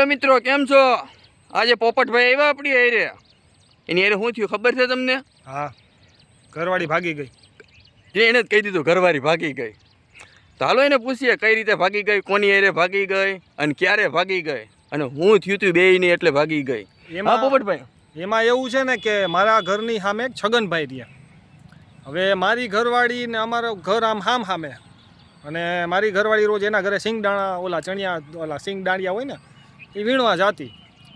Hello મિત્રો કેમ છો? આજે પોપટભાઈ આવ્યા આપણી હારે. એની હારે શું થયું ખબર છે તમને? હા ઘરવાળી ભાગી ગઈ. જે એને જ કહી દીધું ઘરવાળી ભાગી ગઈ. તો હાલો એને પૂછીએ કઈ રીતે ભાગી ગઈ કોની એરે ભાગી ગઈ અને ક્યારે ભાગી ગઈ અને હું થયું હતું બેયની એટલે ભાગી ગઈ. હા એમાં પોપટભાઈ? એમાં એવું છે ને કે મારા ઘરની સામે એક છગનભાઈ રહ્યા. હવે મારી ઘરવાળી ને અમારું ઘર આમ હામ સામે અને મારી ઘરવાળી રોજ એના ઘરે સિંગદાણા ઓલા ચણિયા ઓલા સિંગ દાણિયા હોય ને એ વીણવા જાતી.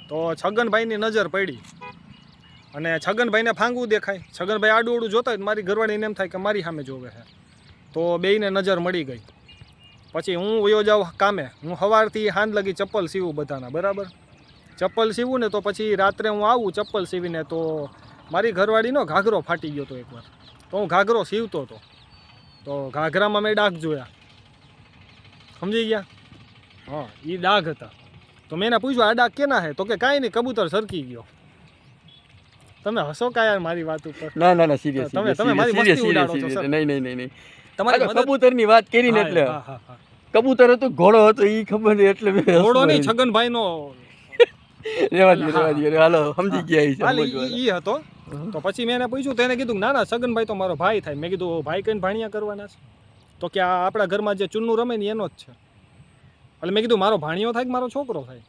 તો છગનભાઈની નજર પડી. અને છગનભાઈને ફાંગવું દેખાય. છગનભાઈ આડું આડું જોતા હોય મારી ઘરવાળીને એમ થાય કે મારી સામે જોવે છે. તો બેયને નજર મળી ગઈ. પછી હું વયો જાઉં કામે. હું સવારથી હાંદ લગી ચપ્પલ સીવું બધાના, બરાબર? ચપ્પલ સીવું ને તો પછી રાત્રે હું આવું ચપ્પલ સીવીને તો મારી ઘરવાળીનો ઘાઘરો ફાટી ગયો હતો એકવાર. તો હું ઘાઘરો સીવતો હતો. તો ઘાઘરામાં મેં ડાઘ જોયા. સમજી ગયા? હા એ ડાઘ હતા. તો મેં એને પૂછ્યું આ ડાક કેના હે? તો કે કાંઈ નહીં કબૂતર સરકી ગયો. તમે હસો કાયા મારી વાત ઉપર? ના ના ના સિરિયસ તમે- તમે મારી મસ્તી ઉડાડો છો, સર. નહીં નહીં નહીં નહીં. તમારી કબૂતરની વાત કરીને એટલે. કબૂતર હતો ઘોડો હતો એ ખબર નહીં એટલે ઘોડો નહીં. છગનભાઈનો રેવા દે રેવા દે હાલો સમજી ગયા ઈ હાલ ઈ હતો. તો પછી મેં એને પૂછ્યું તેને કીધું ના ના સગનભાઈ તો મારો ભાઈ થાય. મેં કીધું ભાઈ કઈ ભાણિયા કરવાના છે? તો કે આ આપણા ઘરમાં જે ચુન્નું રમે ને એનો જ છે. એટલે મેં કીધું મારો ભાણિયો થાય કે મારો છોકરો થાય?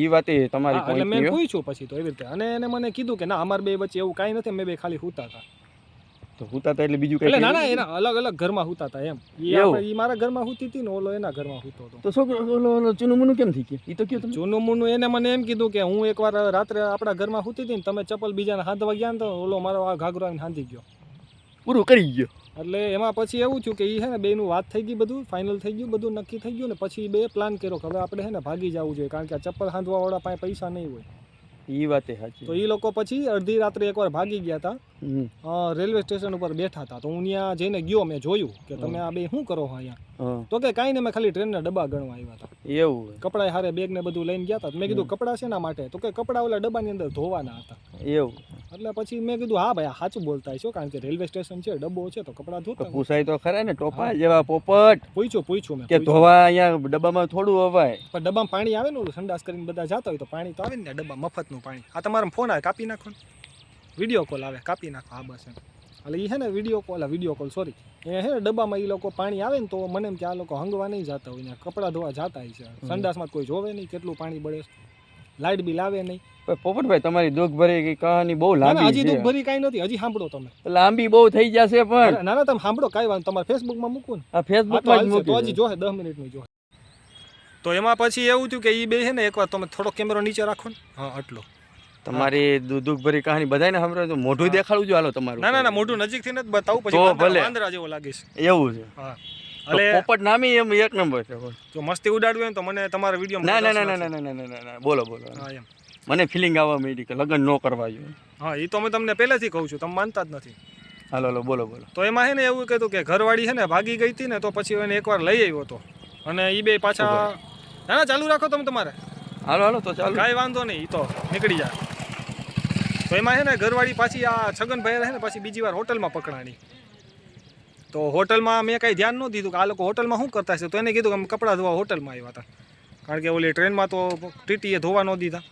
ઈ વાતે તમારી એટલે મેં પૂછ્યું પછી તો એવી રીતે. અને એને મને કીધું કે ના અમાર બે વચ્ચે એવું કાંઈ નથી અમે બે ખાલી હુતા હતા. તો હુતા હતા એટલે બીજું કઈ એટલે ના ના એના અલગ અલગ ઘરમાં હુતા હતા એમ. એ મારા ઘરમાં હુતી હતી ને ઓલો એના ઘરમાં હુતો હતો. તો છોકરો ઓલો ઓલો ચૂનુમુનું કેમ થઈ ગયું? એ તો કયો તમે? એને મને એમ કીધું કે હું એકવાર રાત્રે આપણા ઘરમાં હુતી હતી ને તમે ચપ્પલ બીજાને હાંધવા ગયા ને તો ઓલો મારો આ ઘાઘરો હાંધી ગયો. પૂરું કરી ગયો. એટલે એમાં પછી એવું થયું કે એ છે ને બેનું વાત થઈ ગઈ બધું ફાઇનલ થઈ ગયું બધું નક્કી થઈ ગયું ને પછી બે પ્લાન કર્યો કે હવે આપણે છે ને ભાગી જવું જોઈએ કારણ કે આ ચપ્પલ હાંધવાવાળા પાસે પૈસા નહીં હોય. એ વાતે સાચી તો એ લોકો પછી અડધી રાત્રે એકવાર ભાગી ગયા હતા. રેલવે સ્ટેશન ઉપર બેઠા હતા. તો હું ત્યાં જઈને ગયો મેં જોયું કે તમે આ બે શું કરો છો અહીંયા? તો કે કાંઈ નહીં મેં ખાલી ટ્રેનના ડબ્બા ગણવા આવ્યા હતા. એવું કપડા હારે બેગ ને બધું લઈને ગયા હતા. મેં કીધું કપડાં શેના માટે? તો કે કપડા ઓલા ડબ્બાની અંદર ધોવાના હતા. એવું. એટલે પછી મેં કીધું હા ભાઈ સાચું બોલતા છો કારણ કે રેલવે સ્ટેશન છે ડબ્બો છે તો કપડા ધોતા પૂછાય તો ખરા ને ટોપા જેવા પોપટ. પૂછ્યું પૂછ્યું મેં કે ધોવા અહીંયા ડબ્બામાં થોડું અવાય પણ ડબ્બામાં પાણી આવે ને ઓલું સંડાસ કરીને બધા જતા હોય તો પાણી તો આવે ને ડબ્બા મફતનું પાણી. આ તમારો ફોન આવે કાપી નાખો ને. વીડિયો કોલ આવે કાપી નાખો આ બસ એમ. એટલે એ છે ને video call video call sorry એ છે ને ડબ્બામાં એ લોકો પાણી આવે ને તો મને એમ કે આ લોકો હંગવા નહીં જતા હોય ને કપડાં ધોવા જતા હોય છે. સંડાસમાં કોઈ જોવે નહીં કેટલું પાણી બળે છે. લાઇટ બિલ આવે નહીં. પણ પોપટભાઈ તમારી દુઃખ ભરી કહાની બહુ લાંબી હજી દુઃખ ભરી કાંઈ નથી હજી સાંભળો તમે. લાંબી બહુ થઈ જશે પણ. ના ના તમે સાંભળો કાંઈ વાંધો તમારે ફેસબુકમાં મૂકું ને. આ હા, ફેસબુકમાં જ હાલશે. હજી જોહે દસ મિનિટની જોહે તો એમાં પછી એવું થયું કે એ બે છે ને એકવાર તમે થોડો કેમેરો નીચે રાખો ને. હા આટલો. તમારી દુ- દુઃખ ભરી કહાની બધાને સાંભળો તો મોઢું દેખાડું દેખાડવું જો હાલો તમારું. ના ના ના મોઢું નજીકથી નથી બતાવું પછી ભલે. વાંદરા જેવો લાગે છે. એવું છે. હા. એટલે પોપટ નામી એમ એક નંબર છે. જો મસ્તી ઉડાડવી હોય તો મને તમારા વીડિયો ના ના ના ના ના ના ના ના ના બોલો બોલો. હા એમ. મને ફિલિંગ આવવા માંડી કે લગ્ન ન કરવા જોઈએ. હા એ તો મેં તમને પહેલેથી કહું છું તમે માનતા જ નથી. હાલો હાલો બોલો બોલો. તો એમાં છે ને એવું કહેતું કે ઘરવાળી છે ને ભાગી ગઈ હતી ને તો પછી એને એકવાર લઈ આવ્યો હતો. અને એ બે પાછા ના ના ચાલુ રાખો તમે તમારે. હાલો હાલો તો ચાલો. કાંઈ વાંધો નહીં એ તો નીકળી જાય. તો એમાં છે ને ઘરવાળી પાછી આ છગનભાઈ છે ને પાછી બીજી વાર હોટલમાં પકડાણી. તો હોટલમાં મેં કાંઈ ધ્યાન ન દીધું કે આ લોકો હોટલમાં શું કરતા છે તો એને કીધું કે અમે કપડાં ધોવા હોટલમાં આવ્યા હતા. કારણ કે ઓલી ટ્રેનમાં તો ટીટીએ ધોવા ન દીધા.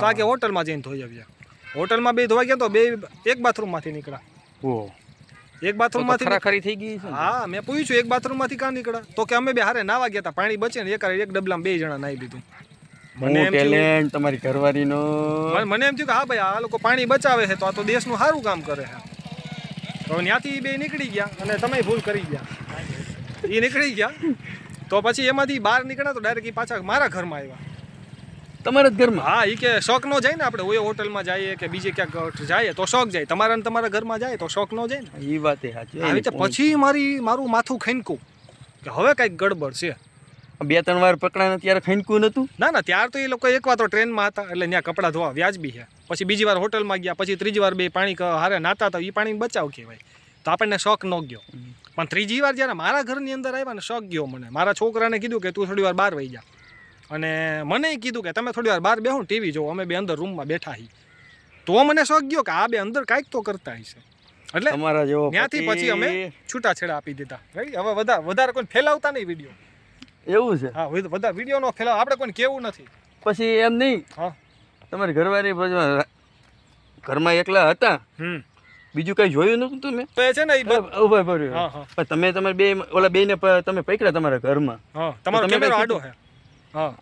તો આ કે હોટલમાં જઈને ધોઈ આવ્યા. હોટલમાં બે ધોવા ગયા તો બે એક બાથરૂમમાંથી નીકળ્યા. એક બાથરૂમમાંથી ખરાખરી થઈ ગઈ હા મેં પૂછ્યું એક બાથરૂમમાંથી કાં નીકળ્યા? તો કે અમે બે હારે નાવા ગયા હતા. પાણી બચે ને એક એક ડબલામાં બે જણા નાહી લીધું. મને ટેલેન્ટ તમારી ઘરવાળીનો. મને- એમ થયું કે હા ભાઈ આ લોકો પાણી બચાવે છે તો આ તો દેશનું સારું કામ કરે છે. તો ત્યાંથી બે નીકળી ગયા અને તમે ભૂલ કરી ગયા. એ નીકળી ગયા. તો પછી એમાંથી બહાર નીકળ્યા તો ડાયરેક્ટ પાછા મારા ઘરમાં આવ્યા. તમારા ઘરમાં? હા એ કે શોખ નો જાય ને આપણે ઓય હોટલમાં જઈએ કે બીજે ક્યાંક જઈએ તો શોખ જાય. તમારા ને તમારા ઘરમાં જાય તો શોખ નો જાય ને. એ વાત સાચી. આવી રીતે પછી મારી મારું માથું ખનકું. કે હવે કાંઈક ગડબડ છે. બે ત્રણ વાર પકડાને ત્યારે ખંડકું નતું ના ના ત્યાર તો એ લોકો એક વાર તો ટ્રેનમાં હતા એટલે ત્યાં કપડાં ધોવા વ્યાજબી છે. પછી બીજી વાર હોટલમાં ગયા પછી ત્રીજી વાર બે પાણી હારે નાતા હતા એ પાણી બચાવ કહેવાય. તો આપણને શોખ ન ગયો. પણ ત્રીજી વાર જ્યારે મારા ઘરની અંદર આવ્યા ને શોખ ગયો મને. મારા છોકરાને કીધું કે તું થોડી વાર બહાર વહી જા. અને મને કીધું કે તમે થોડી વાર બહાર બેહો ટીવી જોવો અમે બે અંદર રૂમમાં બેઠા હી તો મને શોખ ગયો કે આ બે અંદર કાંઈક તો કરતા હશે. એટલે અમારા જેવો ત્યાંથી પછી અમે છૂટાછેડા આપી દીધા. રાઈટ હવે વધારે વધારે કોઈ ફેલાવતા નહીં વીડિયો. એવું છે? હા બધા વીડિયો નો ફેલાવ આપણે કોઈને કેવું નથી. પછી એમ નહીં. હા. તમારી ઘરવાળી ઘરમાં એકલા હતા? હમ. બીજું કઈ જોયું નતું તમે? તો છે ને ઊભા ભર્યું પણ તમે તમારે બે ઓલા બેને તમે પકડ્યા તમારા ઘરમાં. તમારો તમે કેમેરો આડો હે. હા.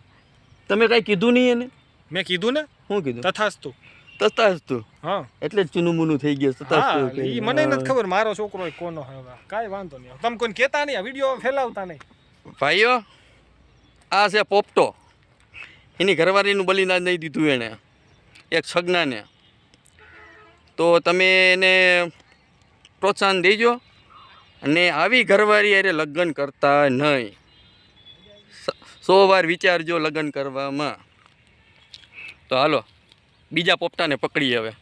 તમે કઈ કીધું નહીં એને? મેં કીધું ને? શું કીધું? તથાસ્તુ. તથાસ્તુ? હા. એટલે જ ચૂનું મૂનું થઈ ગયું તસ્તાસ હા તું કહી. એ મને નથી ખબર મારો છોકરો કોનો હવે. કાંઈ વાંધો નહીં. તમે કોઈને કહેતા નહીં આ વીડિયો ફેલાવતા નહીં. ભાઈઓ, આ છે પોપટો. એની ઘરવાળીનું બલિદાન નહીં દીધું એણે, એક સગનાને તો તમે એને પ્રોત્સાહન દેજો અને આવી ઘરવાળી અરે લગ્ન કરતા નહીં. સો વાર વિચારજો લગ્ન કરવામાં. તો હાલો, બીજા પોપટાને પકડીએ હવે.